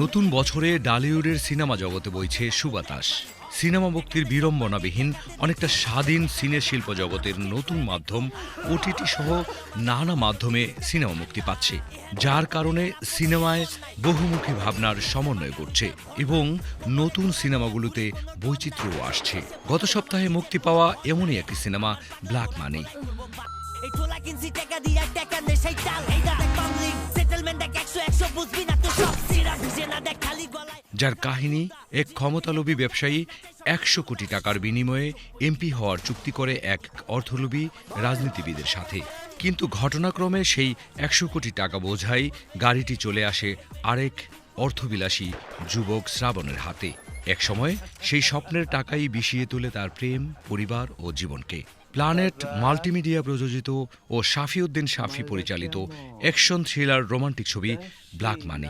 নতুন বছরে ডালিউডের সিনেমা জগতে বইছে সুবাতাস। সিনেমা মুক্তির বিড়ম্বনাবিহীন, অনেকটা স্বাধীন সিনে শিল্প জগতের নতুন মাধ্যম ওটিটি সহ নানা মাধ্যমে সিনেমা মুক্তি পাচ্ছে, যার কারণে সিনেমায় বহুমুখী ভাবনার সমন্বয় করছে এবং নতুন সিনেমাগুলোতে বৈচিত্র্যও আসছে। গত সপ্তাহে মুক্তি পাওয়া এমনই একটি সিনেমা, ব্ল্যাক মানি। এই ঠোলা কিনছি টাকা দিয়া, টাকা দেখ পাবলিক সেটেলমেন্ট একশো একশো বুঝবি না তো সব। সিরা ভিজে না দেখ খালি গলায়। যার কাহিনী, এক ক্ষমতালোভী ব্যবসায়ী একশো কোটি টাকার বিনিময়ে এমপি হওয়ার চুক্তি করে এক অর্থলোভী রাজনীতিবিদের সাথে। কিন্তু ঘটনাক্রমে সেই একশো কোটি টাকা বোঝাই গাড়িটি চলে আসে আরেক অর্থবিলাসী যুবক শ্রাবণের হাতে। একসময় সেই স্বপ্নের টাকাই বিষিয়ে তোলে তার প্রেম, পরিবার ও জীবনকে। প্ল্যানেট, মাল্টিমিডিয়া প্রযোজিত ও শাফি উদ্দিন শাফি পরিচালিত অ্যাকশন থ্রিলার রোমান্টিক ছবি ব্ল্যাক মানি।